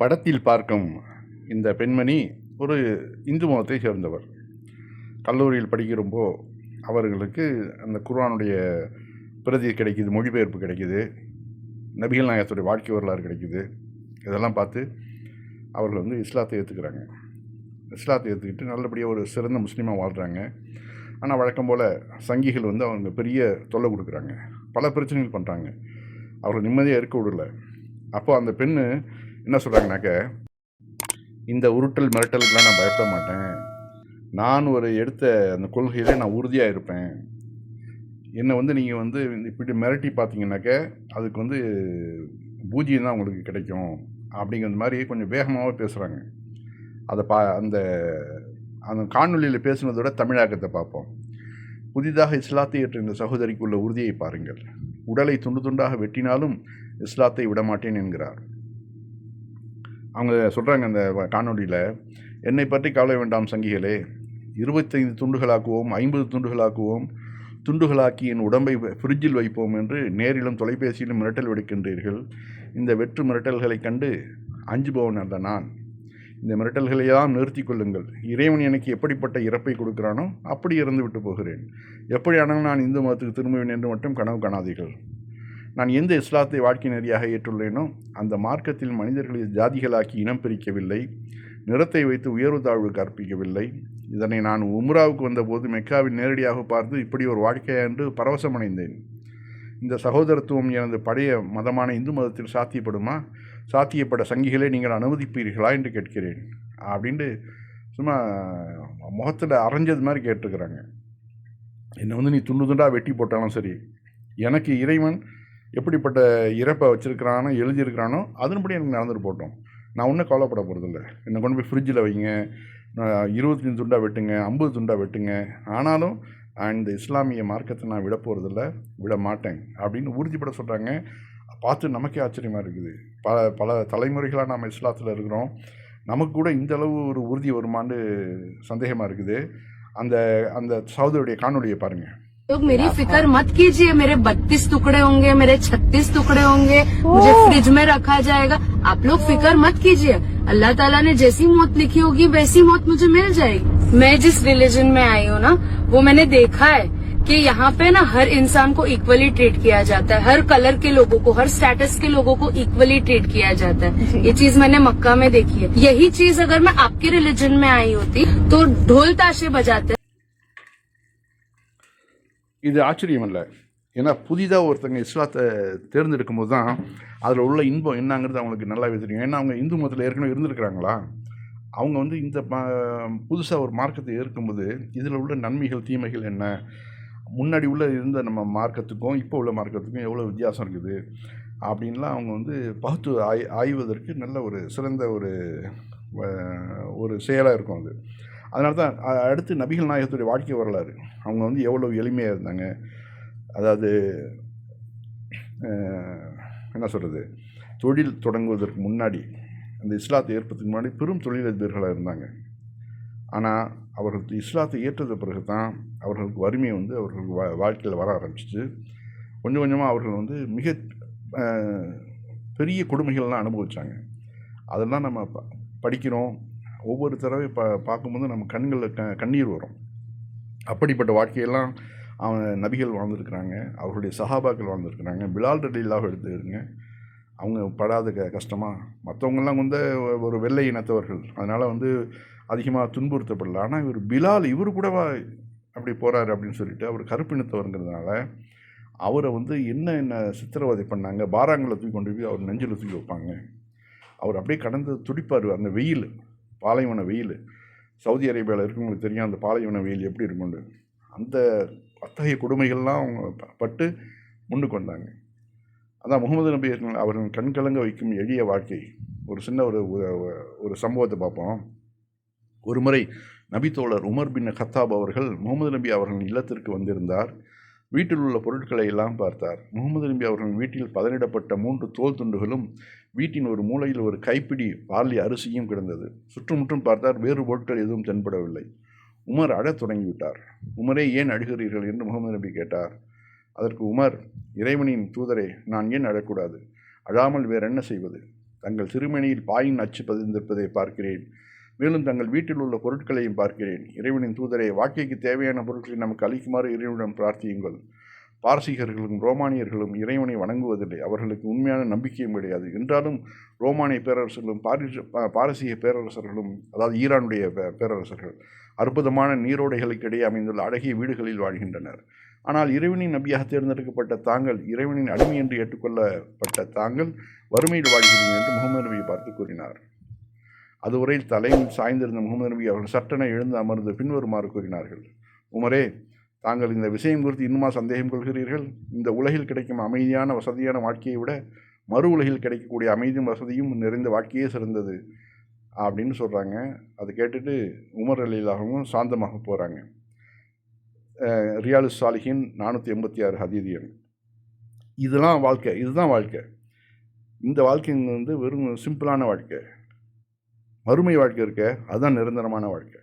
படத்தில் பார்க்கும் இந்த பெண்மணி ஒரு இந்து மதத்தை சேர்ந்தவர். கல்லூரியில் படிக்கிறப்போ அவர்களுக்கு அந்த குர்ஆனுடைய பிரதி கிடைக்குது மொழிபெயர்ப்பு கிடைக்குது நபிகள் நாயகத்துடைய வாழ்க்கை வரலாறு கிடைக்குது. இதெல்லாம் பார்த்து அவர்கள் வந்து இஸ்லாத்தை ஏற்றுக்கிறாங்க இஸ்லாத்தை ஏற்றுக்கிட்டு நல்லபடியாக ஒரு சிறந்த முஸ்லீமாக வாழ்கிறாங்க ஆனால் வழக்கம் போல் சங்கிகள் வந்து அவங்க பெரிய தொல்லை கொடுக்குறாங்க. பல பிரச்சனைகள் பண்ணுறாங்க அவர்கள் நிம்மதியாக இருக்க விடல. அப்போது அந்த பெண்ணு என்ன சொல்கிறாங்கனாக்க இந்த உருட்டல் மிரட்டலுக்கெல்லாம் நான் பயப்பட மாட்டேன். நான் ஒரு எடுத்த அந்த கொள்கையிலே நான் உறுதியாக இருப்பேன். என்னை வந்து நீங்கள் வந்து இப்படி மிரட்டி பார்த்தீங்கன்னாக்க அதுக்கு வந்து பூஜ்ஜியம் தான் உங்களுக்கு கிடைக்கும். அப்படிங்கிற மாதிரி கொஞ்சம் வேகமாகவே பேசுகிறாங்க அதை பா அந்த அந்த காணொலியில் பேசுனதோட தமிழாக்கத்தை பார்ப்போம். புதிதாக இஸ்லாத்தை ஏற்ற இந்த சகோதரிக்குள்ள உறுதியை பாருங்கள். உடலை துண்டு துண்டாக வெட்டினாலும் இஸ்லாத்தை விடமாட்டேன் என்கிறார். அவங்க சொல்கிறாங்க அந்த காணொலியில் என்னை பற்றி கவலை வேண்டாம் சங்கிகளே. இருபத்தைந்து துண்டுகளாக்குவோம் ஐம்பது துண்டுகளாக்குவோம். துண்டுகளாக்கி என் உடம்பை ஃப்ரிட்ஜில் வைப்போம் என்று நேரிலும் தொலைபேசியிலும் மிரட்டல் விடுக்கின்றீர்கள். இந்த வெற்று மிரட்டல்களைக் கண்டு அஞ்சுபவன் அல்ல நான். இந்த மிரட்டல்களையெல்லாம் நிறுத்தி கொள்ளுங்கள். இறைவன் எனக்கு எப்படிப்பட்ட இறப்பை கொடுக்கிறானோ அப்படி இறந்து விட்டு போகிறேன். எப்படியானாலும் நான் இந்து மதத்துக்கு திரும்புவேன் என்று மட்டும் கனவு காணாதீர்கள். நான் எந்த இஸ்லாத்தை வாழ்க்கை நெறியாக ஏற்றுள்ளேனோ அந்த மார்க்கத்தில் மனிதர்களை ஜாதிகளாக்கி இனம் பிரிக்கவில்லை நிறத்தை வைத்து உயர்வு தாழ்வு கற்பிக்கவில்லை இதனை நான் உம்ராவுக்கு வந்தபோது மெக்காவில் நேரடியாக பார்த்து இப்படி ஒரு வாழ்க்கையா என்று பரவசமடைந்தேன். இந்த சகோதரத்துவம் எனது பழைய மதமான இந்து மதத்தில் சாத்தியப்படுமா? சாத்தியப்பட சங்கிகளை நீங்கள் அனுமதிப்பீர்களா என்று கேட்கிறேன். அப்படின்ட்டு சும்மா முகத்தில் அரைஞ்சது மாதிரி கேட்டுருக்குறாங்க என்னை வந்து நீ துண்டு துண்டாக வெட்டி போட்டாலும் சரி எனக்கு இறைவன் எப்படிப்பட்ட இறப்பை வச்சுருக்கிறானோ எழுதியிருக்கிறானோ அதன்படி எனக்கு நடந்துட்டு போட்டோம் நான் ஒன்றும் கவலைப்பட போகிறதில்ல என்னை கொண்டு போய் ஃப்ரிட்ஜில் வைங்க. இருபத்தஞ்சு துண்டாக வெட்டுங்க ஐம்பது துண்டாக வெட்டுங்க. ஆனாலும் இந்த இஸ்லாமிய மார்க்கத்தை நான் விட போகிறதில்ல விட மாட்டேன் அப்படின்னு உறுதிப்பட சொல்கிறாங்க பார்த்து நமக்கே ஆச்சரியமாக இருக்குது. பல பல தலைமுறைகளாக நாம் இஸ்லாத்தில் இருக்கிறோம். நமக்கு கூட இந்த அளவு ஒரு உறுதி வருமானு சந்தேகமாக இருக்குது. அந்த அந்த சௌதரியுடைய காணொலியை பாருங்கள் लोग मेरी फ़िक्र मत कीजिए मेरे बत्तीस टुकड़े होंगे मेरे छत्तीस टुकड़े होंगे मुझे फ्रिज में रखा जाएगा। आप लोग फ़िक्र मत कीजिए। अल्लाह ताला ने जैसी मौत लिखी होगी वैसी मौत मुझे मिल जाएगी। मैं जिस रिलीजन में आई हूँ ना वो मैंने देखा है कि यहाँ पे ना हर इंसान को इक्वली ट्रीट किया जाता है। हर कलर के लोगों को हर स्टेटस के लोगों को इक्वली ट्रीट किया जाता है। ये चीज़ मैंने मक्का में देखी है। यही चीज़ अगर मैं आपके रिलीजन में आई होती तो ढोल ताशे बजाते இது ஆச்சரியம் இல்லை ஏன்னா புதிதாக ஒருத்தங்க இஸ்லாத்தை தேர்ந்தெடுக்கும் போது தான் அதில் உள்ள இன்பம் என்னங்கிறது அவங்களுக்கு நல்லாவே தெரியும். ஏன்னா அவங்க இந்து மதத்தில் ஏற்கனவே இருந்திருக்கிறாங்களா? அவங்க வந்து இந்த புதுசாக ஒரு மார்க்கத்தை ஏற்கும்போது இதில் உள்ள நன்மைகள் தீமைகள் என்ன? முன்னாடி உள்ள இருந்த நம்ம மார்க்கத்துக்கும் இப்போ உள்ள மார்க்கத்துக்கும் எவ்வளோ வித்தியாசம் இருக்குது? அப்படின்லாம் அவங்க வந்து பகுத்து ஆய் ஆய்வதற்கு நல்ல ஒரு சிறந்த ஒரு ஒரு செயலாக இருக்கும் அது. அதனால தான் அடுத்து நபிகள் நாயகத்துடைய வாழ்க்கை வரலாறு. அவங்க வந்து எவ்வளோ எளிமையாக இருந்தாங்க. அதாவது என்ன சொல்கிறது தொழில் தொடங்குவதற்கு முன்னாடி அந்த இஸ்லாத்தை ஏற்பதுக்கு முன்னாடி பெரும் தொழிலதிபர்களாக இருந்தாங்க. ஆனால் அவர்களுக்கு இஸ்லாத்தை ஏற்றது பிறகு தான் அவர்களுக்கு வறுமை வந்து அவர்களுக்கு வா வாழ்க்கையில் வர ஆரம்பிச்சிச்சு. கொஞ்சம் கொஞ்சமாக அவர்கள் வந்து மிக பெரிய கொடுமைகள்லாம் அனுபவித்தாங்க அதெல்லாம் நம்ம ப படிக்கிறோம். ஒவ்வொரு தடவை பா பார்க்கும்போது நம்ம கண்களில் க கண்ணீர் வரும். அப்படிப்பட்ட வாழ்க்கையெல்லாம் அவன் நபிகள் வாழ்ந்துருக்கிறாங்க. அவருடைய சஹாபாக்கள் வாழ்ந்துருக்கிறாங்க. பிலால் ரலில்லாக எடுத்துக்கிறங்க அவங்க படாத க கஷ்டமாக மற்றவங்கெல்லாம் வந்து ஒரு வெள்ளை இனத்தவர்கள். அதனால் வந்து அதிகமாக துன்புறுத்தப்படல. ஆனால் இவர் பிலால் இவர் கூடவா அப்படி போகிறாரு அப்படின்னு சொல்லிட்டு அவர் கருப்பினத்தவருங்கிறதுனால அவரை வந்து என்ன என்ன சித்திரவதை பண்ணாங்க? பாராங்களை தூக்கி கொண்டு போய் அவர் நெஞ்சில் தூக்கி வைப்பாங்க. அவர் அப்படியே கடந்து துடிப்பார். அந்த வெயில். பாலைவன வெயில். சவுதி அரேபியாவில் இருக்கவங்களுக்கு தெரியும் அந்த பாலைவன வெயில் எப்படி இருக்கும்னு. அந்த அத்தகைய கொடுமைகள்லாம் அவங்க பட்டு முன்னுக்கு வந்தாங்க அதான் முகமது நபி அவர்கள் கண்கலங்க வைக்கும் எளிய வாழ்க்கை. ஒரு சின்ன ஒரு ஒரு சம்பவத்தை பார்ப்போம். ஒரு முறை நபித்தோழர் உமர் பின் கத்தாப் அவர்கள் முகமது நபி அவர்களின் இல்லத்திற்கு வந்திருந்தார். வீட்டில் உள்ள பொருட்களை எல்லாம் பார்த்தார். முகமது நபி அவர்களின் வீட்டில் பதனிடப்பட்ட மூன்று தோல் துண்டுகளும் வீட்டின் ஒரு மூலையில் ஒரு கைப்பிடி பார்லி அரிசியும் கிடந்தது. சுற்றுமுற்றும் பார்த்தார் வேறு பொருட்கள் எதுவும் தென்படவில்லை. உமர் அழத் தொடங்கிவிட்டார். உமரே ஏன் அழுகிறீர்கள் என்று முகமது நபி கேட்டார். அதற்கு உமர் இறைவனின் தூதரே நான் ஏன் அழக்கூடாது? அழாமல் வேற என்ன செய்வது? தங்கள் சிறுமணியில் பாயின் அச்சு பதிந்திருப்பதை பார்க்கிறேன். மேலும் தங்கள் வீட்டில் உள்ள பொருட்களையும் பார்க்கிறேன். இறைவனின் தூதரை வாழ்க்கைக்கு தேவையான பொருட்களை நமக்கு அளிக்குமாறு இறைவனிடம் பிரார்த்தியுங்கள். பாரசீகர்களும் ரோமானியர்களும் இறைவனை வணங்குவதில்லை. அவர்களுக்கு உண்மையான நம்பிக்கையும் கிடையாது. என்றாலும் ரோமானிய பேரரசர்களும் பாரிஸ் பாரசீக பேரரசர்களும் அதாவது ஈரானுடைய பே- பேரரசர்கள் அற்புதமான நீரோடைகளுக்கிடையே அமைந்துள்ள அழகிய வீடுகளில் வாழ்கின்றனர். ஆனால் இறைவனின் நபியாக தேர்ந்தெடுக்கப்பட்ட தாங்கள் இறைவனின் அடிமை என்று ஏற்றுக்கொள்ளப்பட்ட தாங்கள் வறுமையில் வாழ்கிறீர்கள் என்று முகமது நபியை பார்த்து கூறினார். அதுவரையில் தலையில் சாய்ந்திருந்த முகமது நபி அவர்கள் சட்டென எழுந்து அமர்ந்து பின்வருமாறு கூறினார்கள். உமரே தாங்கள் இந்த விஷயம் குறித்து இன்னுமா சந்தேகம் கொள்கிறீர்கள்? இந்த உலகில் கிடைக்கும் அமைதியான வசதியான வாழ்க்கையை விட மறு உலகில் கிடைக்கக்கூடிய அமைதியும் வசதியும் நிறைந்த வாழ்க்கையே சிறந்தது அப்படின்னு சொல்கிறாங்க அதை கேட்டுட்டு உமர் அலிலாகவும் சாந்தமாக போகிறாங்க ரியாலு சாலிஹின் நானூற்றி எண்பத்தி ஆறு ஹதீதியன் இதெல்லாம் வாழ்க்கை இதுதான் வாழ்க்கை. இந்த வாழ்க்கை வந்து வெறும் சிம்பிளான வாழ்க்கை. மறுமை வாழ்க்கை இருக்க அதுதான் நிரந்தரமான வாழ்க்கை.